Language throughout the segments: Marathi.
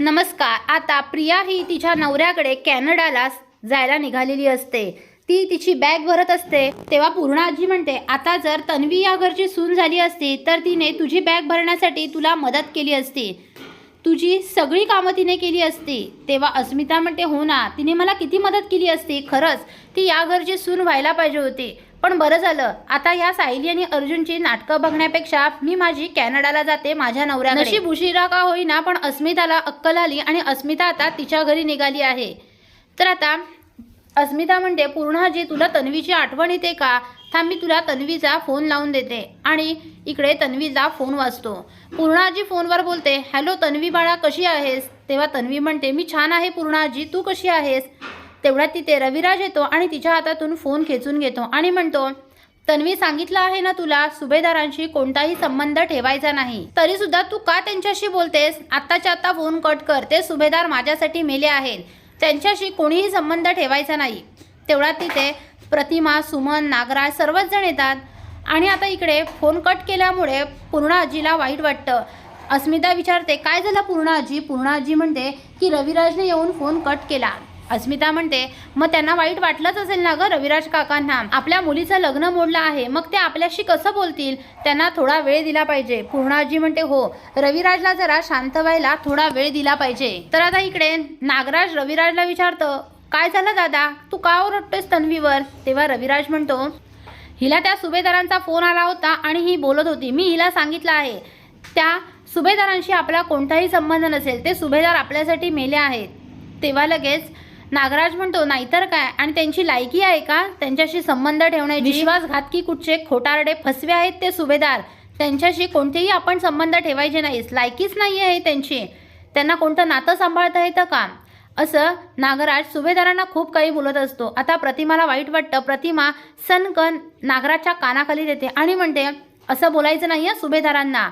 नमस्कार आता प्रिया ही तिच्या नवऱ्याकडे कॅनडाला जायला निघालेली असते. ती तिची बॅग भरत असते. तेव्हा पूर्ण आजी म्हणते आता जर तन्वी या घरची सून झाली असती तर तिने तुझी बॅग भरण्यासाठी तुला मदत केली असती. तुझी सगळी कामं तिने केली असती. तेव्हा अस्मिता म्हणते हो ना तिने मला किती मदत केली असती? खरंच ती या घरची सून व्हायला पाहिजे होती. पण बरं झालं. आता या सायली आणि अर्जुनची नाटकं बघण्यापेक्षा मी माझी कॅनडाला जाते माझ्या नवऱ्या नशीब उशिरा का होईना पण अस्मिताला अक्कल आली आणि अस्मिता आता तिच्या घरी निघाली आहे. तर आता अस्मिता म्हणते पूर्णाजी तुला तन्वीची आठवण येते का? थांब मी तुला तन्वीचा फोन लावून देते. आणि इकडे तन्वीचा फोन वाचतो पूर्णाजी फोनवर बोलते हॅलो तन्वी बाळा कशी आहेस? तेव्हा तन्वी म्हणते मी छान आहे पूर्णाजी तू कशी आहेस? तेवढ्यात तिथे रविराज येतो आणि तिच्या हातातून फोन खेचून घेतो आणि म्हणतो तन्वी सांगितलं आहे ना तुला सुभेदारांशी कोणताही संबंध ठेवायचा नाही. तरी सुद्धा तू का त्यांच्याशी बोलतेस? आत्ताच्या आत्ता फोन कट कर ते सुभेदार माझ्यासाठी मेले आहेत. त्यांच्याशी कोणीही संबंध ठेवायचा नाही. तेवढ्यात तिथे प्रतिमा सुमन नागराज सर्वच जण येतात. आणि आता इकडे फोन कट केल्यामुळे पूर्ण आजीला वाईट वाटतं. अस्मिता विचारते काय झालं पूर्ण आजी? पूर्ण आजी म्हणते की रविराजने येऊन फोन कट केला. अस्मिता म्हणते मग त्यांना वाईट वाटलंच असेल ना ग रविराज काकांना? आपल्या मुलीचं लग्न मोडलं आहे मग ते आपल्याशी कसं बोलतील? त्यांना थोडा वेळ दिला पाहिजे. पूर्णाजी म्हणते हो रविराजला जरा शांत व्हायला थोडा वेळ दिला पाहिजे. तर आता इकडे नागराज रविराजला विचारतं काय झालं दादा? तू का ओरडतोयस तन्वीवर? तेव्हा रविराज म्हणतो हिला त्या सुभेदारांचा फोन आला होता आणि ही बोलत होती. मी हिला सांगितलं आहे. त्या सुभेदारांशी आपला कोणताही संबंध नसेल. ते सुभेदार आपल्यासाठी मेले आहेत. तेव्हा लगेच नागराज म्हणतो नाहीतर काय? आणि त्यांची लायकी आहे का? त्यांच्याशी संबंध ठेवण्याची विश्वासघातकी कुठचे खोटारडे फसवे आहेत ते सुभेदार त्यांच्याशी कोणतेही आपण संबंध ठेवायचे नाहीस. लायकीच नाही आहे त्यांची. त्यांना कोणतं नातं सांभाळता येतं का? असं नागराज सुभेदारांना खूप काही बोलत असतो. आता प्रतिमाला वाईट वाटतं. प्रतिमा सनकन नागराजच्या कानाखाली देते आणि म्हणते असं बोलायचं नाही आहे सुभेदारांना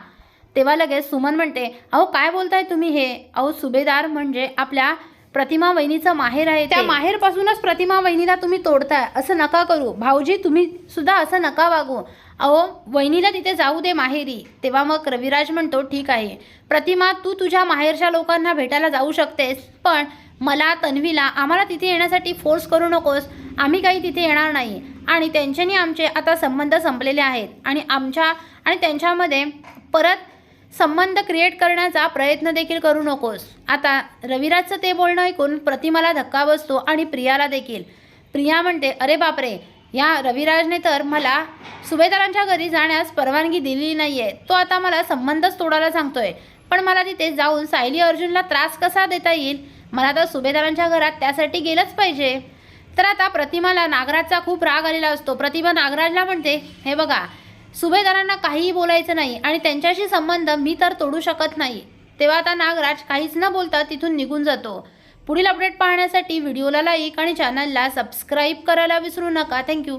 तेव्हा लगेच सुमन म्हणते अहो काय बोलताय तुम्ही हे? अहो सुभेदार म्हणजे आपल्या प्रतिमा वहिनीचं माहेर आहे त्या माहेरपासूनच प्रतिमा वहिनीला तुम्ही तोडताय असं नका करू. भाऊजी तुम्ही सुद्धा असं नका वागू. अहो वहिनीला तिथे जाऊ दे माहेरी. तेव्हा मग रविराज म्हणतो ठीक आहे. प्रतिमा तू तुझ्या माहेरच्या लोकांना भेटायला जाऊ शकतेस पण मला तन्वीला आम्हाला तिथे येण्यासाठी फोर्स करू नकोस. आम्ही काही तिथे येणार नाही. आणि त्यांच्यानी आमचे आता संबंध संपलेले आहेत. आणि आमच्या आणि त्यांच्यामध्ये परत संबंध क्रिएट करण्याचा प्रयत्न देखील करू नकोस. आता रविराजचं ते बोलणं ऐकून प्रतिमाला धक्का बसतो आणि प्रियाला देखील. प्रिया म्हणते अरे बापरे या रविराजने तर मला सुभेदारांच्या घरी जाण्यास परवानगी दिली नाही आहे तो आता मला संबंधच तोडायला सांगतोय. पण मला तिथे जाऊन सायली अर्जुनला त्रास कसा देता येईल? मला तर सुभेदारांच्या घरात त्यासाठी गेलंच पाहिजे. तर आता प्रतिमाला नागराजचा खूप राग आलेला असतो. प्रतिमा नागराजला म्हणते हे बघा सुभेदारांना काहीही बोलायचं नाही आणि त्यांच्याशी संबंध मी तर तोडू शकत नाही. तेव्हा आता नागराज काहीच न बोलता तिथून निघून जातो. पुढील अपडेट पाहण्यासाठी व्हिडिओला लाईक आणि चॅनलला सबस्क्राईब करायला विसरू नका. थँक्यू